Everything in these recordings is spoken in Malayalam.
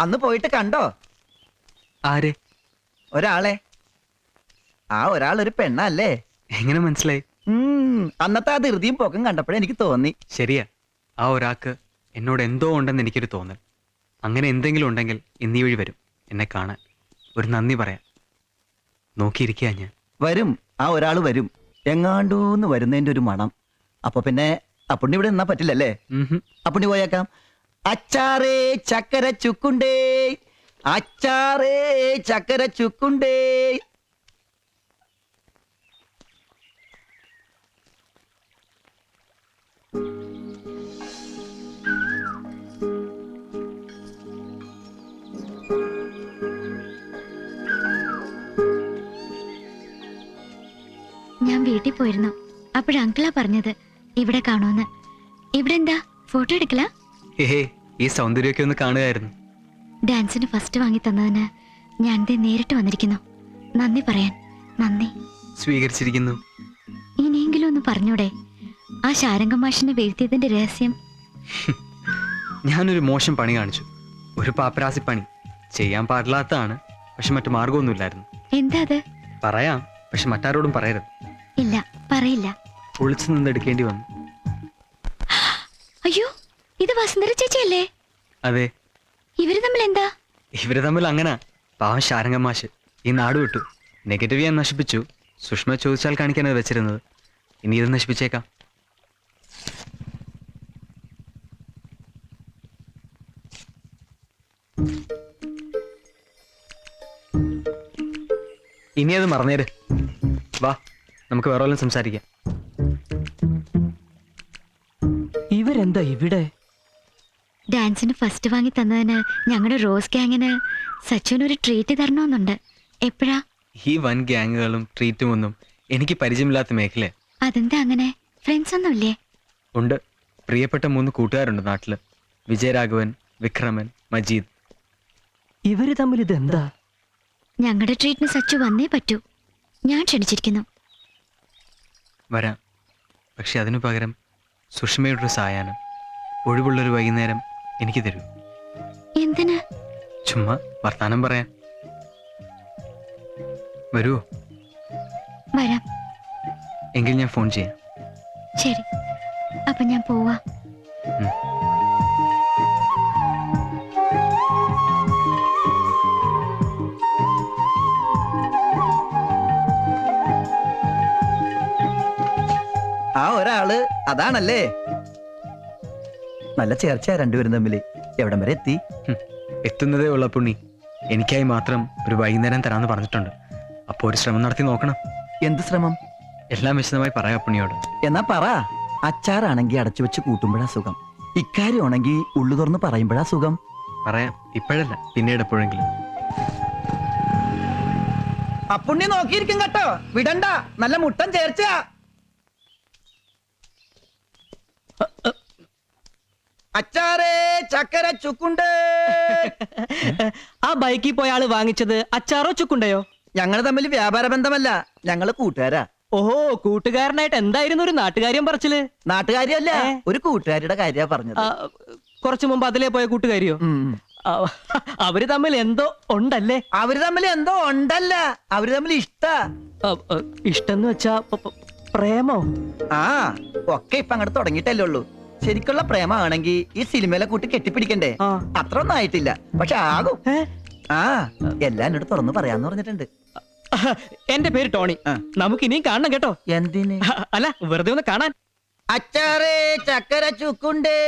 അന്ന് പോയിട്ട് കണ്ടോ? ആര്? ഒരാളെ. ആ ഒരാൾ ഒരു പെണ്ണല്ലേ? എങ്ങനെ മനസ്സിലായി? അന്നത്തെ ആ ധൃതിയും പോക്കും കണ്ടപ്പോഴേ എനിക്ക് തോന്നി. ശരിയാ. ആ ഒരാൾക്ക് എന്നോട് എന്തോ ഉണ്ടെന്ന് എനിക്കൊരു തോന്നൽ. അങ്ങനെ എന്തെങ്കിലും ഉണ്ടെങ്കിൽ ഇന്നീ വഴി വരും എന്നെ കാണാൻ. ഒരു നന്ദി പറയാം. നോക്കിയിരിക്കുക ഞാൻ. വരും. ആ ഒരാൾ വരും. എങ്ങാണ്ടൂന്ന് വരുന്നതിന്റെ ഒരു മണം. അപ്പൊ പിന്നെ അപ്പുണ്ണി ഇവിടെ നിന്നാ പറ്റില്ലല്ലേ. അപ്പുണ്ണി പോയേക്കാം. അച്ചാറേ ചക്കര ചുക്കുണ്ടേ. അച്ചാറേ ചക്കര ചുക്കുണ്ടേ. ഞാൻ വീട്ടിൽ പോയിരുന്നു. അപ്പോഴങ്കിളാ പറഞ്ഞത് ഇവിടെ കാണുമെന്ന്. ഇവിടെ എന്താ ഫോട്ടോ എടുക്കല? ഈ സൗന്ദര്യമൊക്കെ ഒന്ന് കാണുകയായിരുന്നു. ഡാൻസിന് ഫസ്റ്റ് വാങ്ങി തന്നതിന് ഞാൻ ദേ നേരിട്ട് വന്നിരിക്കുന്നു. നന്ദി പറയാൻ. നന്ദി. സ്വീകരിച്ചിരിക്കുന്നു. ഇനിയെങ്കിലും ഒന്ന് പറഞ്ഞൂടെ? ആ ശാരംഗ മാഷിനെ വീഴ്ത്തിയതിന്റെ രഹസ്യം? ഞാനൊരു മോശം പണി കാണിച്ചു. ഒരു പാപ്പരാസി പണി. ചെയ്യാൻ പാടില്ലാത്തതാണ്. പക്ഷെ മറ്റു മാർഗമൊന്നുമില്ലായിരുന്നു എന്താ അത്? പറയാം പക്ഷെ മറ്റാരോടും പറയരുത്. ഇല്ല പറയില്ല. ഒളിച്ചു നിന്നെടുക്കേണ്ടി വന്നു. ഇത് വസുന്ധര ചേച്ചിയല്ലേ? അതെ. ഇവർ തമ്മിൽ എന്താ ഇവർ തമ്മിൽ അങ്ങനെ. പാവം ശാരംഗമാശ് ഈ നാട് വിട്ടു. നെഗറ്റീവ് ഞാൻ നശിപ്പിച്ചു. സുഷ്മ ചോദിച്ചാൽ കാണിക്കാനത് വെച്ചിരുന്നത്. ഇനി ഇത് നശിപ്പിച്ചേക്കാം. ഇനി അത് മറന്നേര്. വാ നമുക്ക് വേറെ വല്ലതും സംസാരിക്കാം. ഇവരെന്താ ഇവിടെ? ഡാൻസിന് ഫസ്റ്റ് വാങ്ങി തന്നതിന് ഞങ്ങളുടെ റോസ് ഗ്യാങ്ങിന് സച്ചുവിന് ഒരു ട്രീറ്റ് തരണമെന്നുണ്ട്. എപ്പോഴാ? ഈ വൻ ഗ്യാങ്ങുകളും ട്രീറ്റും ഒന്നും എനിക്ക് പരിചയമില്ലാത്ത മേഖല അതെന്താ അങ്ങനെ? ഫ്രണ്ട്സ് ഒന്നുമില്ലേ ഉണ്ട്. പ്രിയപ്പെട്ട മൂന്ന് കൂട്ടുകാരുണ്ട് നാട്ടിൽ. വിജയരാഘവൻ വിക്രമൻ മജീദ്. ഇവർ തമ്മിൽ ഇതെന്താ? ഞങ്ങളുടെ ട്രീറ്റിന് സച്ചു വന്നേ പറ്റൂ. ഞാൻ ക്ഷണിച്ചിരിക്കുന്നു. വരാം. പക്ഷെ അതിനു പകരം സുഷമയുടെ ഒരു സായാഹ്നം. ഒഴിവുള്ളൊരു വൈകുന്നേരം എനിക്ക് തരൂ. എന്തിനാ? ചുമ്മാ വർത്താനം പറയാൻ. വരുമോ വരാം. എങ്കിൽ ഞാൻ ഫോൺ ചെയ്യാം. ശരി. അപ്പൊ ഞാൻ പോവാ. ആ ഒരാൾ അതാണല്ലേ? നല്ല ചേർച്ചയാ രണ്ടുപേരും തമ്മിൽ. എവിടം വരെ എത്തി? എത്തുന്നതേ ഉള്ള പുണ്ണി. എനിക്കായി മാത്രം ഒരു വൈകുന്നേരം തരാമെന്ന് പറഞ്ഞിട്ടുണ്ട്. അപ്പോൾ ഒരു ശ്രമം നടത്തി നോക്കണം. എന്ത് ശ്രമം? എല്ലാം വിശദമായി പറയാ പുണ്ണിയോട്. എന്നാ പറ. അച്ചാറാണെങ്കിൽ അടച്ചു വെച്ച് കൂട്ടുമ്പോഴാ സുഖം. ഇക്കാര്യമാണെങ്കി ഉള്ളു തുറന്ന് പറയുമ്പോഴാ സുഖം. പറയാം. ഇപ്പോഴല്ല പിന്നീട് എപ്പോഴെങ്കിലും. അപ്പുണ്ണി നോക്കിയിരിക്കും കേട്ടോ. വിടണ്ട. നല്ല മുട്ടൻ ചേർച്ച അച്ചാറേ ചക്കര ചുക്കുണ്ട്. ആ ബൈക്കിൽ പോയ ആൾ വാങ്ങിച്ചത് അച്ചാറോ ചുക്കുണ്ടയോ? ഞങ്ങൾ തമ്മിൽ വ്യാപാര ബന്ധമല്ല. ഞങ്ങൾ കൂട്ടുകാരാ. ഓഹോ കൂട്ടുകാരനായിട്ട് എന്തായിരുന്നു ഒരു നാട്ടുകാര്യം പറച്ചിൽ? നാട്ടുകാരിയല്ല? ഒരു കൂട്ടുകാരിയുടെ കാര്യ പറഞ്ഞത്. കുറച്ചു മുമ്പ് അതിലേ പോയ കൂട്ടുകാരിയോ? അവർ തമ്മിൽ എന്തോ ഉണ്ടല്ലേ? അവർ തമ്മിൽ എന്തോ ഉണ്ടല്ല. അവർ തമ്മിൽ ഇഷ്ട. ഇഷ്ടം എന്ന് ഇഷ്ടന്ന് വെച്ചാ പ്രേമോ? ആ ഒക്കെ ഇപ്പൊ അങ്ങോട്ട് തുടങ്ങിയിട്ടല്ലേ ഉള്ളൂ. ശരിക്കുള്ള പ്രേമാണെങ്കിൽ ഈ സിനിമയിലെ കൂട്ടി കെട്ടിപ്പിടിക്കണ്ടേ? അത്ര ഒന്നും ആയിട്ടില്ല. പക്ഷെ ആകും. ആ എല്ലാം എന്നോട് തുറന്നു പറയാന്ന് പറഞ്ഞിട്ടുണ്ട്. എന്റെ പേര് ടോണി. നമുക്ക് ഇനിയും കാണണം കേട്ടോ. എന്തിന്? അല്ല വെറുതെ ഒന്ന് കാണാൻ. അച്ചാറേ ചക്കര ചുക്കുണ്ടേ.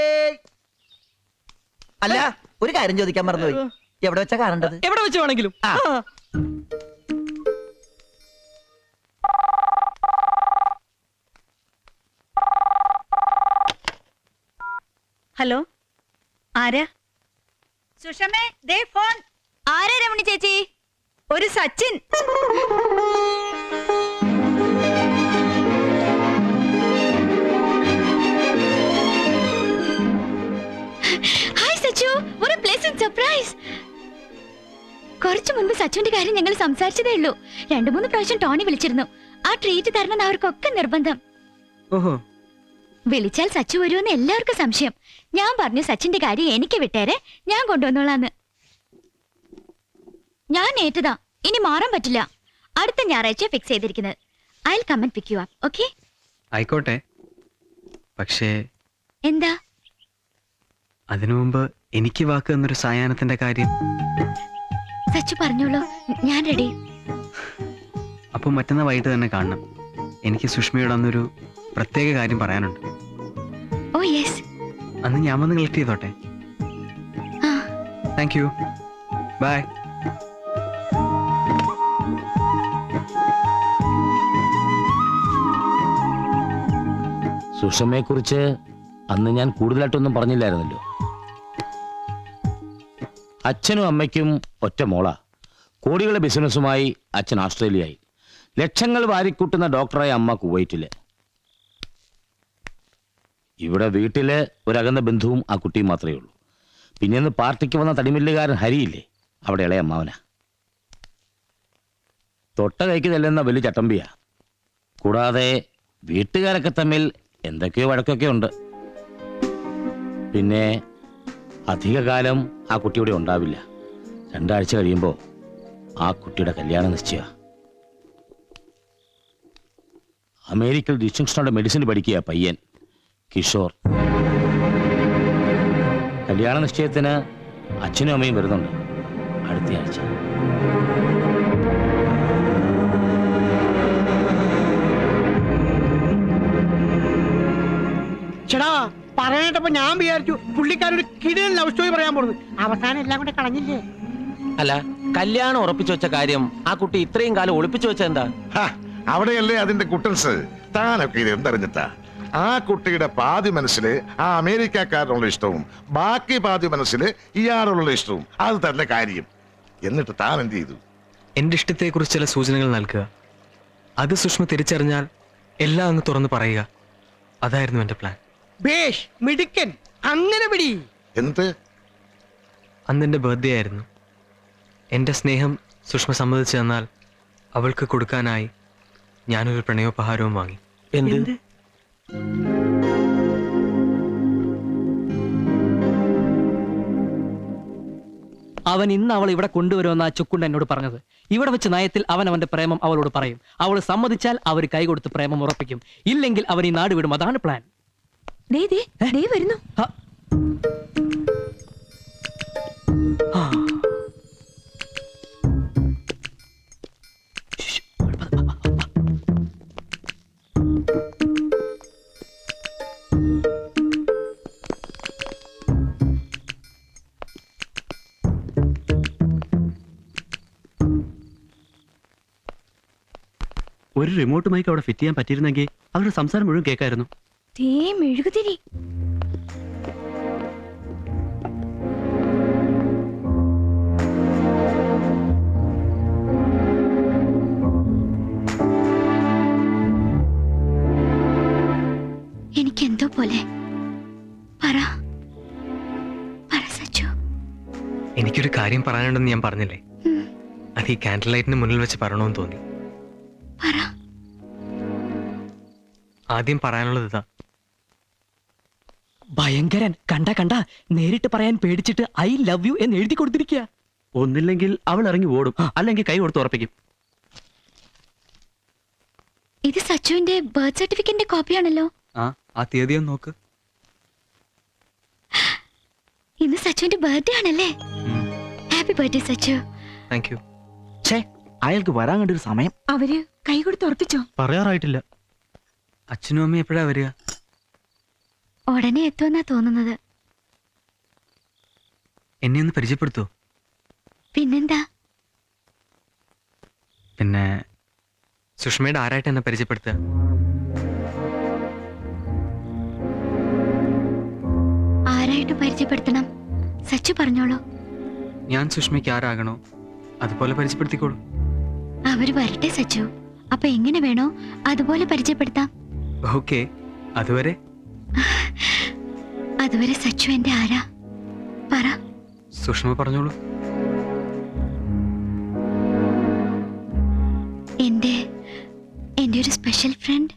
അല്ല ഒരു കാര്യം ചോദിക്കാൻ മറന്നുപോയി. എവിടെ വെച്ചാ കാണേണ്ടത്? എവിടെ വെച്ച് വേണമെങ്കിലും. ഹലോ? ആരാ? സുഷമേ ദേ ഫോൺ. ആരാ രമണി ചേച്ചി? ഒരു സച്ചിൻ. കുറച്ചു മുൻപ് സച്ചുവിന്റെ കാര്യം ഞങ്ങൾ സംസാരിച്ചതേ ഉള്ളൂ. രണ്ടു മൂന്ന് പ്രാവശ്യം ടോണി വിളിച്ചിരുന്നു. ആ ട്രീറ്റ് തരണം അവർക്കൊക്കെ നിർബന്ധം. ഓഹോ വിളിച്ചാൽ സച്ചു വരുമെന്ന് എല്ലാവർക്കും സംശയം. ഞാൻ പറഞ്ഞു സച്ചിന്റെ കാര്യം എനിക്ക് വിട്ടേരെ. ഞാൻ കൊണ്ടുവന്നോളാന്ന്. ഞാൻ ഏറ്റതാ. ഇനി മാറാൻ പറ്റില്ല. അടുത്ത ഞായറാഴ്ച ഫിക്സ് ചെയ്തിരിക്കുന്നത്. I comment pick you up okay ആയിക്കോട്ടെ. പക്ഷേ എന്താ? അതിനു മുമ്പ് എനിക്ക് വാക്ക് തന്നൊരു സായാഹ്നത്തിന്റെ കാര്യം. സച്ചു പറഞ്ഞോളൂ. ഞാൻ റെഡി അപ്പോൾ മറ്റന്നാൾ വൈകിട്ട് തന്നെ കാണണം. എനിക്ക് സുഷ്മയോട് അന്നൊരു പ്രത്യേക കാര്യം പറയാനുണ്ട്. അന്ന് ഞാൻ വന്ന് കളക്ട് ചെയ്തോട്ടെ. ആ. താങ്ക് യു ബൈ സുഷമയെക്കുറിച്ച് അന്ന് ഞാൻ കൂടുതലായിട്ടൊന്നും പറഞ്ഞില്ലായിരുന്നല്ലോ. അച്ഛനും അമ്മയ്ക്കും ഒറ്റ മോള. കോടികളുടെ ബിസിനസ്സുമായി അച്ഛൻ ആസ്ട്രേലിയയായി. ലക്ഷങ്ങൾ വാരിക്കൂട്ടുന്ന ഡോക്ടറായ അമ്മ കുവൈറ്റിൽ. ഇവിടെ വീട്ടിൽ ഒരകന്ന ബന്ധുവും ആ കുട്ടിയും മാത്രമേ ഉള്ളൂ. പിന്നെ ഇന്ന് പാർട്ടിക്ക് വന്ന തടിമില്ലുകാരൻ ഹരിയില്ലേ? അവിടെ ഇളയ അമ്മാവനാ. തൊട്ട കൈക്ക് തെല്ലുന്ന വലിയ ചട്ടമ്പിയാ. കൂടാതെ വീട്ടുകാരൊക്കെ തമ്മിൽ എന്തൊക്കെയോ വഴക്കൊക്കെ ഉണ്ട്. പിന്നെ അധികകാലം ആ കുട്ടിയുടെ ഉണ്ടാവില്ല. രണ്ടാഴ്ച കഴിയുമ്പോൾ ആ കുട്ടിയുടെ കല്യാണം നിശ്ചയ. അമേരിക്കയിൽ ഡിസ്റ്റിങ്ഷനോടെ മെഡിസിൻ പഠിക്കുക പയ്യൻ. കിഷോർ. കല്യാണ നിശ്ചയത്തിന് അച്ഛനും അമ്മയും വരുന്നുണ്ട്. അടുത്ത ആഴ്ച. ചേടാ പറയാനായിട്ടപ്പോ ഞാൻ വിചാരിച്ചു പുള്ളിക്കാരൊരു കിടിയൻ ലവ് സ്റ്റോറി പറയാൻ പോകുന്നത് അവസാനം എല്ലാം കൂടെ കളഞ്ഞില്ലേ? അല്ല കല്യാണം ഉറപ്പിച്ചു വെച്ച കാര്യം ആ കുട്ടി ഇത്രയും കാലം ഒളിപ്പിച്ചു വെച്ച എന്താ ഹ, അവിടെയല്ലേ അതിന്റെ കുട്ടൻസ്? താനൊക്കെ ഇത് എന്തറിഞ്ഞിട്ടാ? ആ കുട്ടിയുടെ പാതി മനസ്സിൽ ആ അമേരിക്കക്കാരനുള്ള ഇഷ്ടവും ബാക്കി പാതി മനസ്സിൽ ഇയാളുള്ള ഇഷ്ടവും. അത് തന്നെ കാര്യം. എന്നിട്ട് താൻ എന്ത് ചെയ്തു? എന്റെ ഇഷ്ടത്തെക്കുറിച്ച് ചില സൂചനകൾ നൽകുക. അത് സുഷ്മ തിരിച്ചറിഞ്ഞാൽ എല്ലാം അങ്ങ് തുറന്ന് പറയുക. അതായിരുന്നു എന്റെ പ്ലാൻ ബേഷ് മിടുക്കൻ. അങ്ങനെ പിടി എന്ത്? അന്ന് എന്റെ ബർത്ത്ഡേ ആയിരുന്നു. എന്റെ സ്നേഹം സുഷ്മ സമ്മതിച്ചു തന്നാൽ അവൾക്ക് കൊടുക്കാനായി ഞാനൊരു പ്രണയോപഹാരവും വാങ്ങി. എന്ത്? അവൻ ഇന്ന് അവൾ ഇവിടെ കൊണ്ടുവരുമെന്ന് ആ ചുക്കുണ്ട് എന്നോട് പറഞ്ഞത്. ഇവിടെ വെച്ച് നയത്തിൽ അവൻ അവന്റെ പ്രേമം അവളോട് പറയും. അവൾ സമ്മതിച്ചാൽ അവർ കൈകൊടുത്ത് പ്രേമം ഉറപ്പിക്കും. ഇല്ലെങ്കിൽ അവൻ ഈ നാട് വിടും. അതാണ് പ്ലാൻ വരുന്നു. ഒരു റിമോട്ട് മൈക്ക് അവിടെ ഫിറ്റ് ചെയ്യാൻ പറ്റിയിരുന്നെങ്കിൽ അവരുടെ സംസാരം മുഴുവൻ കേൾക്കായിരുന്നു. ദേ മെഴുകുതിരി. എനിക്കെന്തോ പോലെ. പറ. പറ സച്ചു. എനിക്കൊരു കാര്യം പറയാനുണ്ടെന്ന് ഞാൻ പറഞ്ഞില്ലേ? അത് ഈ കാൻഡിൽ ലൈറ്റിന് മുന്നിൽ വെച്ച് പറയണമെന്ന് തോന്നി. പറ. ആദ്യം പറയാനുള്ളത് ഇതാ. ഭയങ്കരൻ. കണ്ട കണ്ട. നേരിട്ട് പറയാൻ പേടിച്ചിട്ട് ഐ ലവ് യു എന്ന് എഴുതി കൊടുത്തിരിക്കുക ഒന്നില്ലെങ്കിൽ അവൾ ഇറങ്ങി ഓടും. അല്ലെങ്കിൽ കൈ കൊടുത്ത് ഉറപ്പിക്കും. ഇത് സച്ചുവിന്റെ ബർത്ത് സർട്ടിഫിക്കറ്റിന്റെ കോപ്പിയാണല്ലോ. ആ ആ തീയതി ഒന്ന് നോക്ക്. ഇന്ന് സച്ചുവിന്റെ ബർത്ത്ഡേ ആണല്ലേ. Happy birthday Sachu. Thank you ഛേ അയാൾക്ക് വരാൻ കണ്ട ഒരു സമയം. അവർ കൈ കൊടുത്ത് ഉറപ്പിച്ചോ? പറയാറായിട്ടില്ല. അച്ഛനും അമ്മയും എപ്പോഴാ വരിക? ഉടനെ എത്തുമെന്നാ തോന്നുന്നത്. എന്നെ ഒന്ന് പരിചയപ്പെടുത്തോ? പിന്നെന്താ? പിന്നെ സുഷ്മയുടെ ആരായിട്ട് എന്നെ പരിചയപ്പെടുത്തുക? ആരായിട്ട് പരിചയപ്പെടുത്തണം? സച്ചു പറഞ്ഞോളൂ. ഞാൻ സുഷ്മയ്ക്ക് ആരാകണോ അതുപോലെ പരിചയപ്പെടുത്തിക്കോളൂ. അവർ വരട്ടെ സച്ചു. അപ്പൊ എങ്ങനെ വേണോ അതുപോലെ പരിചയപ്പെടുത്താം. ഓക്കെ. അതുവരെ? അതുവരെ സച്ചു എന്റെ ആരാ? പറ. സുഷ്മ പറഞ്ഞോളൂ. എന്റെ എന്റെ ഒരു special friend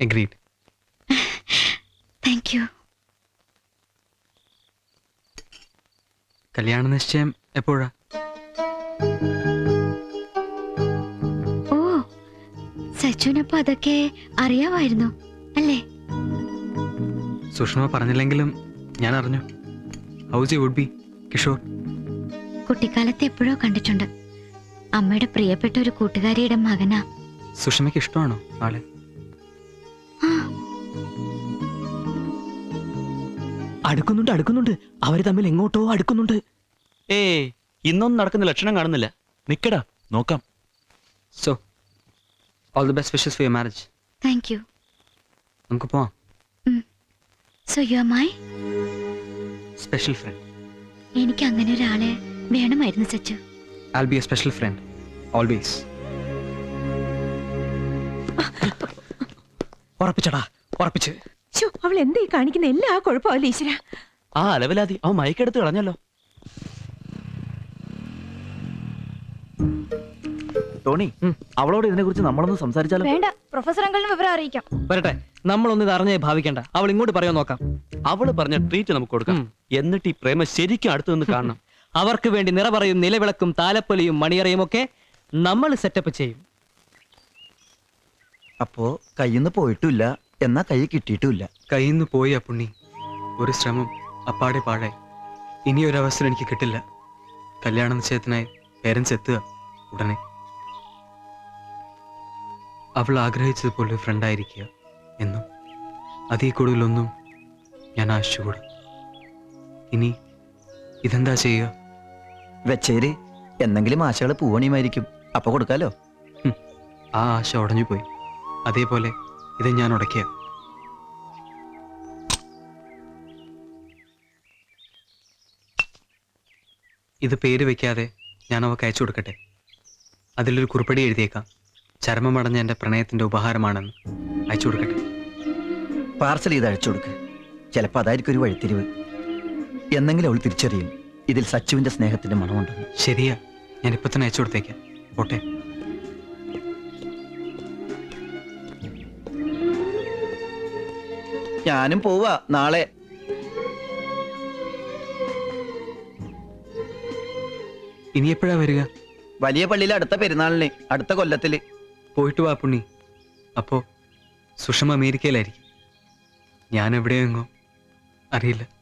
agreed thank you കല്യാണ നിശ്ചയം എപ്പോഴാ? സച്ചുവിനപ്പോ അതൊക്കെ അറിയാമായിരുന്നു അല്ലേ? സുഷമ പറഞ്ഞില്ലെങ്കിലും ഞാൻ അറിഞ്ഞു. House would be Kishore? കുട്ടിക്കാലത്ത് എപ്പോഴോ കണ്ടിട്ടുണ്ട്. അമ്മയുടെ പ്രിയപ്പെട്ട ഒരു കൂട്ടുകാരിയുടെ മകനാ. സുഷമയ്ക്ക് ഇഷ്ടമാണോ ആൾ? അടുക്കുന്നുണ്ട് അടുക്കുന്നുണ്ട്. അവർ തമ്മിൽ എങ്ങോട്ടോ അടുക്കുന്നുണ്ട്. ഏയ് ഇന്നൊന്നും നടക്കുന്ന ലക്ഷണം കാണുന്നില്ല. നിക്കടാ നോക്കാം. So all the best wishes for your marriage thank you നമുക്ക് പോവാം. So you are my special friend എനിക്ക് അങ്ങനെ ഒരാളെ വേണമായിരുന്നു Sachu. I'll be a special friend always ഉറപ്പിച്ചടാ. ഉറപ്പിച്ച്. അവൾ എന്തായി കാണിക്കുന്ന എല്ലാ കുഴപ്പമല്ലേ ഈശ്വര. ആ അലവലാതി. അവൻ മയക്കെടുത്ത് കളഞ്ഞല്ലോ. ടോണി അവളോട് ഇതിനെ കുറിച്ച് നമ്മളൊന്ന് സംസാരിച്ചാലോ? വേണ്ട പ്രൊഫസർ അങ്കിളിന് വിവരം അറിയിക്കാം. വരട്ടെ നമ്മളൊന്നും ഇത് അറിഞ്ഞേ ഭാവിക്കണ്ട. അവൾ ഇങ്ങോട്ട് പറയാൻ നോക്കാം. അവൾ പറഞ്ഞ ട്രീറ്റ് നമുക്ക് കൊടുക്കാം. എന്നിട്ട് ഈ പ്രേമ ശരിക്കും അടുത്തു നിന്ന് കാണണം. അവർക്ക് വേണ്ടി നിറപറയും നിലവിളക്കും താലപ്പൊലിയും മണിയറയും ഒക്കെ നമ്മൾ സെറ്റപ്പ് ചെയ്യും. അപ്പോ കയ്യിന്ന് പോയിട്ടില്ല എന്നാ കൈ കിട്ടിയിട്ടില്ല കയ്യിന്ന് നിന്ന് പോയി ആ പുണ്ണി. ഒരു ശ്രമം അപ്പാടെ പാടെ ഇനിയൊരവസരം എനിക്ക് കിട്ടില്ല. കല്യാണ നിശ്ചയത്തിനായി പേരൻസ് എത്തുക ഉടനെ. അവൾ ആഗ്രഹിച്ചതുപോലെ ഫ്രണ്ട് ഫ്രണ്ടായിരിക്കുക എന്നും അതിൽ കൂടുതലൊന്നും ഞാൻ ആശിച്ചുകൂടും ഇനി ഇതെന്താ ചെയ്യുക? വെച്ചേര് എന്തെങ്കിലും ആശകൾ പൂവണിയുമായിരിക്കും. അപ്പൊ കൊടുക്കാലോ? ആ ആശ ഉടഞ്ഞു പോയി. അതേപോലെ ഇത് ഞാൻ ഉടക്കിയ ഇത് പേര് വെക്കാതെ ഞാൻ അവ അയച്ചു കൊടുക്കട്ടെ. അതിലൊരു കുറിപ്പടി എഴുതിയേക്കാം. ചരമമടഞ്ഞ എന്റെ പ്രണയത്തിന്റെ ഉപഹാരമാണെന്ന് അയച്ചു കൊടുക്കട്ടെ. പാർസൽ ചെയ്ത് അയച്ചു കൊടുക്ക്. ചിലപ്പോ അതായിരിക്കും ഒരു വഴിത്തിരിവ്. എന്നെങ്കിലും അവൾ തിരിച്ചറിയും. ഇതിൽ സച്ചുവിന്റെ സ്നേഹത്തിന്റെ മണമുണ്ടെന്ന് ശരിയാ ഞാൻ ഇപ്പൊ തന്നെ അയച്ചു കൊടുത്തേക്കാം. പോട്ടെ. ഞാനും പോവാ നാളെ. ഇനി എപ്പോഴാ വരിക? വലിയ പള്ളിയിലെ അടുത്ത പെരുന്നാളിന് അടുത്ത കൊല്ലത്തിൽ. പോയിട്ട് വാ പുണ്ണി. അപ്പോ സുഷമ അമേരിക്കയിലായിരിക്കും. ഞാൻ എവിടെയെങ്ങോ അറിയില്ല.